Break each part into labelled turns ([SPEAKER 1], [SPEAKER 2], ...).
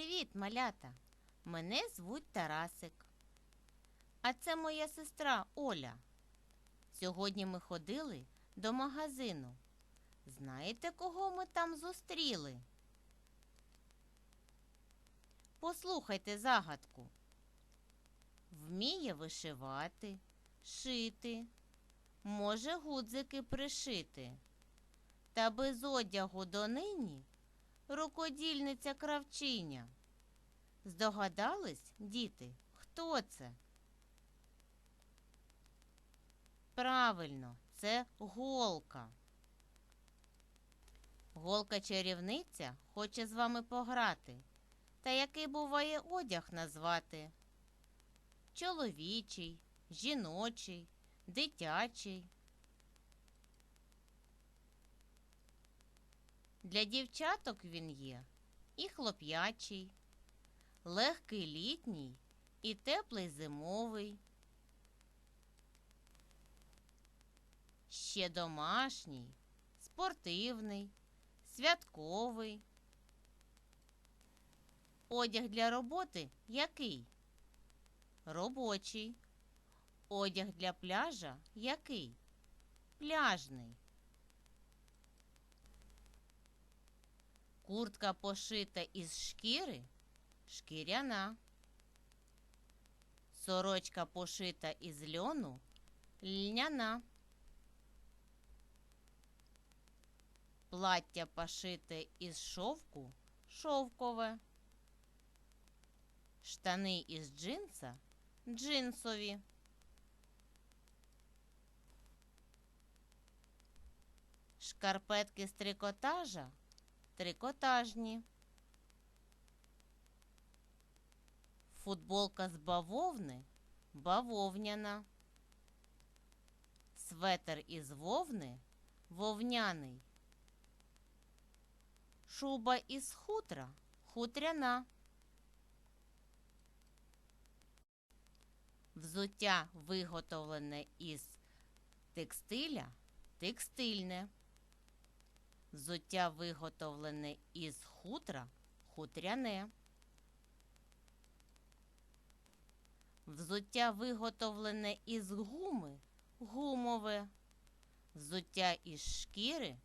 [SPEAKER 1] Привіт, малята! Мене звуть Тарасик. А це моя сестра Оля. Сьогодні ми ходили до магазину. Знаєте, кого ми там зустріли? Послухайте загадку. Вміє вишивати, шити, може гудзики пришити. Та без одягу донині рукодільниця кравчиня. Здогадались, діти, хто це? Правильно, це голка. Голка чарівниця хоче з вами пограти. Та який буває одяг назвати? Чоловічий, жіночий, дитячий. Для дівчаток він є і хлоп'ячий, легкий літній і теплий зимовий. Ще домашній, спортивний, святковий. Одяг для роботи який? Робочий. Одяг для пляжа який? Пляжний. Куртка пошита із шкіри шкіряна. Сорочка пошита із льону льняна. Плаття пошите із шовку шовкове. Штани із джинса джинсові. Шкарпетки з трикотажа трикотажні. Футболка з бавовни бавовняна. Светер із вовни вовняний. Шуба із хутра хутряна. Взуття виготовлене із текстиля текстильне. Взуття виготовлене із хутра хутряне. Взуття виготовлене із гуми гумове. Взуття із шкіри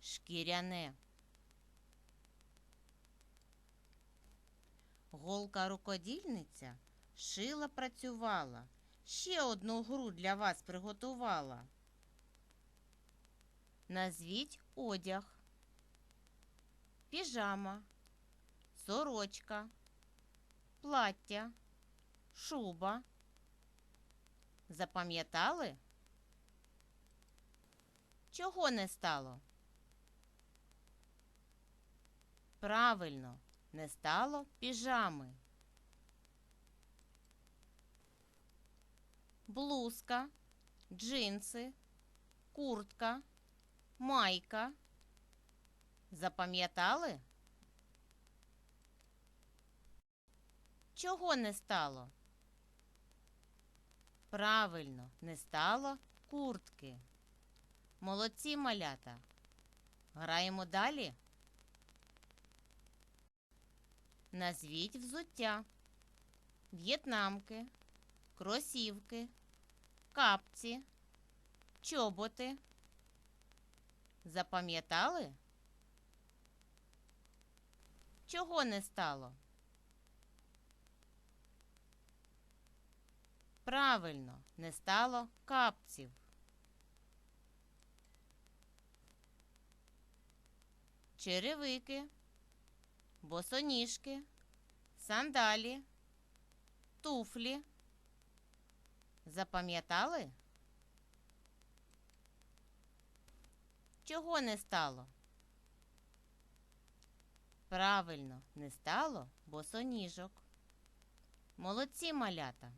[SPEAKER 1] шкіряне. Голка рукодільниця шила працювала. Ще одну гру для вас приготувала. Назвіть одяг, піжама, сорочка, плаття, шуба. Запам'ятали? Чого не стало? Правильно, не стало піжами. Блузка, джинси, куртка майка. Запам'ятали? Чого не стало? Правильно, не стало куртки. Молодці малята. Граємо далі. Назвіть взуття, в'єтнамки, кросівки, капці, чоботи. Запам'ятали? Чого не стало? Правильно, не стало капців. Черевики, босоніжки, сандалі, туфлі. Запам'ятали? Чого не стало? Правильно, не стало босоніжок. Молодці малята.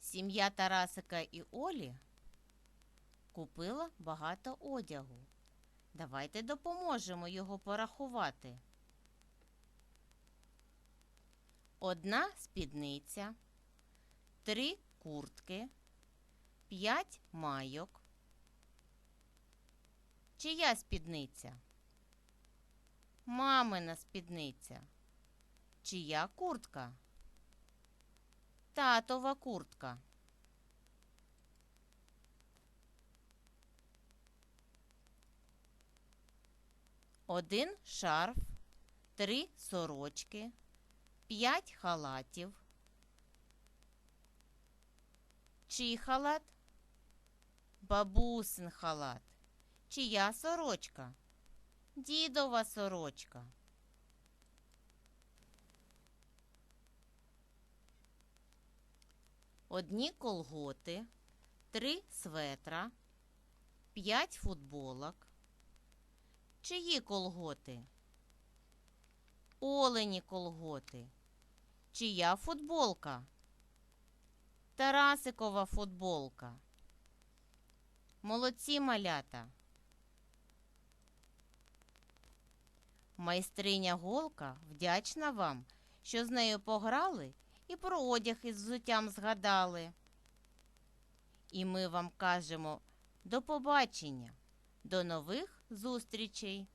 [SPEAKER 1] Сім'я Тарасика і Олі купила багато одягу. Давайте допоможемо його порахувати. Одна спідниця, три куртки. 5 майок, Чия спідниця? Мамина спідниця. Чия куртка? Татова куртка. Один шарф, три сорочки, п'ять халатів. Чий халат? Бабусин халат. Чия сорочка? Дідова сорочка. Одні колготи, три светра, п'ять футболок. Чиї колготи? Олені колготи. Чия футболка? Тарасикова футболка. Молодці малята. Майстриня Голка вдячна вам, що з нею пограли і про одяг із взуттям згадали. І ми вам кажемо до побачення, до нових зустрічей!